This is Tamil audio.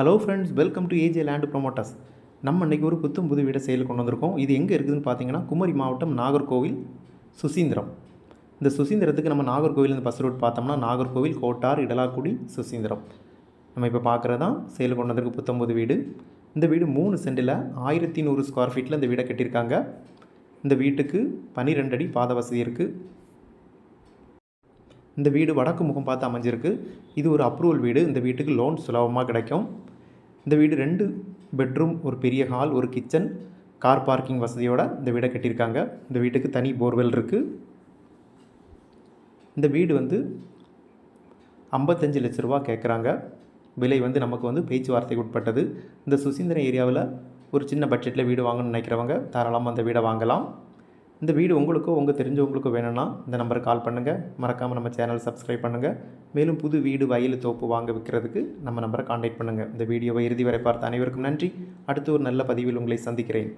Hello friends welcome to AJ land promoters நம்ம இன்றைக்கி ஒரு புத்தம் புது வீடை செயல் கொண்டு வந்திருக்கோம். இது எங்கே இருக்குதுன்னு பார்த்தீங்கன்னா குமரி மாவட்டம் நாகர்கோவில் சுசீந்திரம். இந்த சுசீந்திரத்துக்கு நம்ம நாகர்கோவில் இந்த பஸ் ரூட் பார்த்தோம்னா நாகர்கோவில் கோட்டார் இடலாக்குடி சுசீந்திரம். நம்ம இப்போ பார்க்குறது தான் கொண்டு வந்திருக்கு புத்தம் புது வீடு. இந்த வீடு மூணு சென்டில் ஆயிரத்தி நூறு ஸ்கொயர் ஃபீட்டில் இந்த வீடை கட்டியிருக்காங்க. இந்த வீட்டுக்கு பன்னிரெண்டு அடி பாத வசதி இருக்குது இந்த வீடு வடக்கு முகம் பார்த்து அமைஞ்சிருக்கு. இது ஒரு அப்ரூவல் வீடு. இந்த வீட்டுக்கு லோன் சுலபமாக கிடைக்கும். இந்த வீடு ரெண்டு பெட்ரூம் ஒரு பெரிய ஹால் ஒரு கிச்சன் கார் பார்க்கிங் வசதியோடு இந்த வீடை கட்டியிருக்காங்க. இந்த வீட்டுக்கு தனி போர்வெல் இருக்குது இந்த வீடு வந்து ஐம்பத்தஞ்சு லட்ச ரூபா கேட்குறாங்க விலை வந்து நமக்கு வந்து பேச்சுவார்த்தைக்கு உட்பட்டது. இந்த சுசீந்திரம் ஏரியாவில் ஒரு சின்ன பட்ஜெட்டில் வீடு வாங்கணும்னு நினைக்கிறவங்க தாராளமாக அந்த வீடை வாங்கலாம். இந்த வீடு உங்களுக்கோ உங்கள் தெரிஞ்சவங்களுக்கோ வேணும்னா இந்த நம்பருக்கு கால் பண்ணுங்கள் மறக்காமல் நம்ம சேனல் சப்ஸ்கிரைப் பண்ணுங்கள் மேலும் புது வீடு வயல் தோப்பு வாங்க விற்கிறதுக்கு நம்ம நம்பரை காண்டாக்ட் பண்ணுங்கள் இந்த வீடியோவை இறுதி வரை பார்த்த அனைவருக்கும் நன்றி. அடுத்து ஒரு நல்ல பதிவில் உங்களை சந்திக்கிறேன்.